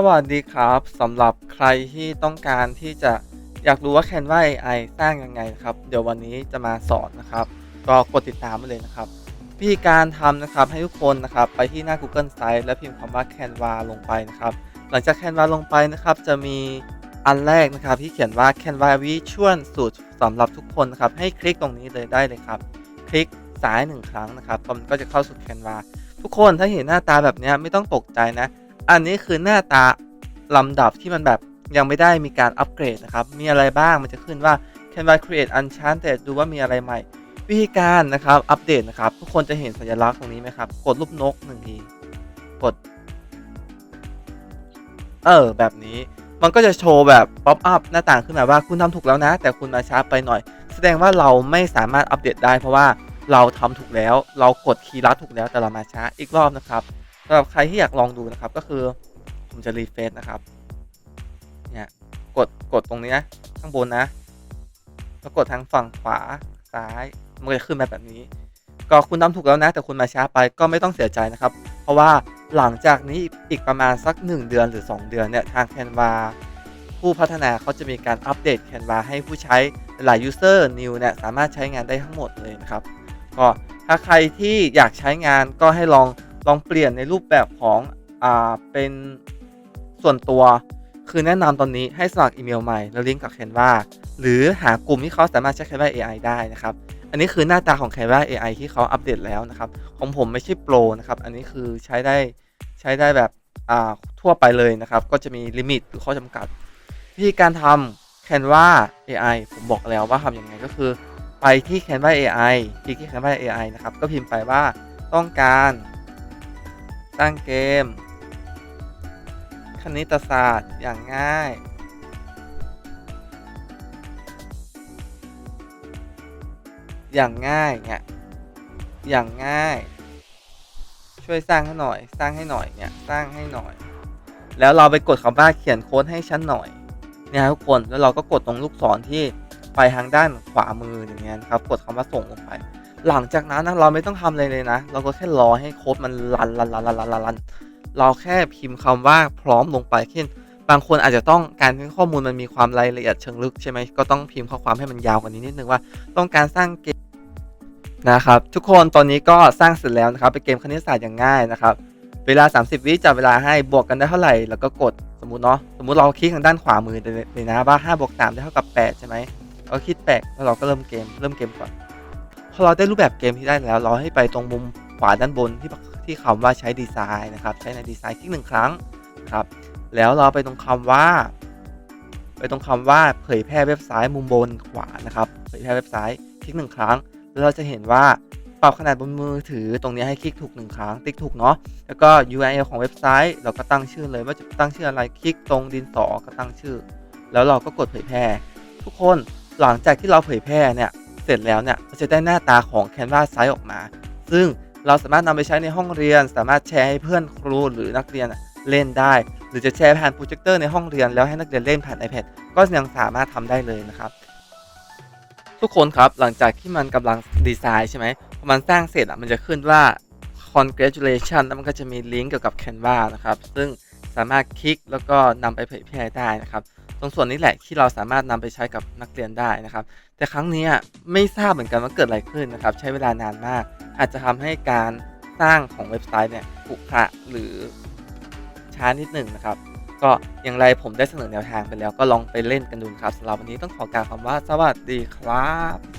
สวัสดีครับสำหรับใครที่ต้องการที่จะอยากรู้ว่า Canva AI สร้างยังไงนะครับ เดี๋ยววันนี้จะมาสอนนะครับ ก็กดติดตามไปเลยนะครับวิธีการทำนะครับให้ทุกคนนะครับไปที่หน้า Google Site แล้วพิมพ์คำว่า Canva ลงไปนะครับ หลังจาก Canva ลงไปนะครับจะมีอันแรกนะครับที่เขียนว่า Canva Visual สูตรสำหรับทุกคนนะครับให้คลิกตรงนี้เลยได้เลยครับ คลิกซ้ายหนึ่งครั้งนะครับมันก็จะเข้าสู่ Canva ทุกคนถ้าเห็นหน้าตาแบบนี้ไม่ต้องตกใจนะ อันนี้คือหน้าตาลำดับที่มันแบบยังไม่ได้มีการอัปเกรดนะครับ มีอะไรบ้างมันจะขึ้นว่า Canva Create Enchanted ดูว่ามีอะไรใหม่ วิธีการนะครับอัปเดตนะครับ ทุกคนจะเห็นสัญลักษณ์ตรงนี้ไหมครับ กดรูปนกหนึ่งที กด เออ แบบนี้มันก็จะโชว์แบบป๊อปอัพหน้าต่างขึ้นมาว่าคุณทำถูกแล้วนะ แต่คุณมาช้าไปหน่อย แสดงว่าเราไม่สามารถอัปเดตได้เพราะว่าเราทำถูกแล้ว เรากดคีย์ลัดถูกแล้วแต่เรามาช้าอีกรอบนะครับ สำหรับใครที่อยากลองดูนะครับก็คือผมจะรีเฟซนะครับเนี่ยกดกดตรงนี้นะข้างบนนะแล้วกดทางฝั่งขวาซ้ายมันก็จะขึ้นมาแบบนี้ ก็คุณทำถูกแล้วนะ แต่คุณมาช้าไปก็ไม่ต้องเสียใจนะครับ เพราะว่าหลังจากนี้อีกประมาณสัก 1 เดือนหรือ 2 เดือนเนี่ยทาง Canva ผู้พัฒนาเขาจะมีการอัปเดต Canva ให้ผู้ใช้หลาย user new เนี่ยสามารถใช้งานได้ทั้งหมดเลยนะครับ ก็ถ้าใครที่อยากใช้งานก็ให้ลอง ลองเปลี่ยนในรูปแบบของอ่าเป็นส่วนตัว คือแนะนำตอนนี้ให้สมัครอีเมลใหม่แล้วลิงก์กับ Canva หรือหากลุ่มที่เขาสามารถใช้ Canva AI ได้นะครับ อันนี้คือหน้าตาของ Canva AI ที่เขาอัปเดตแล้วนะครับ ของผมไม่ใช่โปรนะครับ อันนี้คือใช้ได้ใช้ได้แบบอ่าทั่วไปเลยนะครับ ก็จะมีลิมิตหรือข้อจำกัดวิธีการทำ Canva AI ผมบอกแล้วว่าทำยังไงก็คือ ไปที่ Canva AI คลิกที่ Canva AI นะครับ ก็พิมพ์ไปว่าต้องการ สร้างเกม คณิตศาสตร์อย่างง่าย อย่างง่ายเนี่ยอย่างง่าย ช่วยสร้างให้หน่อย สร้างให้หน่อยเนี่ยสร้างให้หน่อย แล้วเราไปกดคำว่าเขียนโค้ดให้ฉันหน่อยเนี่ยทุกคนแล้วเราก็กดตรงลูกศรที่ไปทางด้านขวามืออย่างเงี้ยครับ กดคำว่าส่งลงไป หลังจากนั้นนะเราไม่ต้องทำอะไรเลยนะ เราก็แค่รอให้โค้ดมันรันรันรันรันรันรันเราแค่พิมพ์คำว่าพร้อมลงไปเช่นบางคนอาจจะต้องการให้ข้อมูลมันมีความรายละเอียดเชิงลึกใช่ไหมก็ต้องพิมพ์ข้อความให้มันยาวกว่านี้นิดนึงว่าต้องการสร้างเกมนะครับทุกคนตอนนี้ก็สร้างเสร็จแล้วนะครับเป็นเกมคณิตศาสตร์อย่างง่ายนะครับเวลา 30 วิจับเวลาให้บวกกันได้เท่าไหร่แล้วก็กดสมมติเนาะสมมุติเราคลิกทางด้านขวามือเลยนะว่า5บวก3ได้เท่ากับ8ใช่ไหมเราคิดแปลกแล้วเราก็เริ่มเกมเริ่มเกมก่อน พอเราได้รูปแบบเกมที่ได้แล้ว เราให้ไปตรงมุมขวาด้านบนที่ที่คำว่าใช้ดีไซน์นะครับ ใช้ในดีไซน์คลิกหนึ่งครั้งนะครับ แล้วเราไปตรงคำว่า ไปตรงคำว่าเผยแพร่เว็บไซต์มุมบนขวานะครับเผยแพร่เว็บไซต์คลิกหนึ่งครั้ง แล้วเราจะเห็นว่าปรับขนาดบนมือถือตรงนี้ให้คลิกถูกหนึ่งครั้ง ติ๊กถูกเนาะแล้วก็ URL ของเว็บไซต์ เราก็ตั้งชื่อเลยว่าจะตั้งชื่ออะไรคลิกตรงดินสอก็ตั้งชื่อ แล้วเราก็กดเผยแพร่ ทุกคนหลังจากที่เราเผยแพร่เนี่ย เสร็จแล้วเนี่ยเราจะได้หน้าตาของ Canva Site ออกมา ซึ่งเราสามารถนำไปใช้ในห้องเรียน สามารถแชร์ให้เพื่อนครูหรือนักเรียนเล่นได้ หรือจะแชร์ผ่านโปรเจคเตอร์ในห้องเรียนแล้วให้นักเรียนเล่นผ่าน iPad ก็ยังสามารถทำได้เลยนะครับ ทุกคนครับหลังจากที่มันกำลังดีไซน์ใช่ไหมพอมันสร้างเสร็จอะมันจะขึ้นว่า congratulation แล้วมันก็จะมีลิงก์เกี่ยวกับ Canva นะครับ ซึ่งสามารถคลิกแล้วก็นำไปเผยแพร่ได้นะครับ ตรงส่วนนี้แหละที่เราสามารถนำไปใช้กับนักเรียนได้นะครับ แต่ครั้งนี้ไม่ทราบเหมือนกันว่าเกิดอะไรขึ้นนะครับ ใช้เวลานานมาก อาจจะทำให้การสร้างของเว็บไซต์เนี่ยขุขระหรือช้านิดหนึ่งนะครับ ก็อย่างไรผมได้เสนอแนวทางไปแล้วก็ลองไปเล่นกันดูนครับสำหรับวันนี้ต้องขอกล่าวคำว่าสวัสดีครับ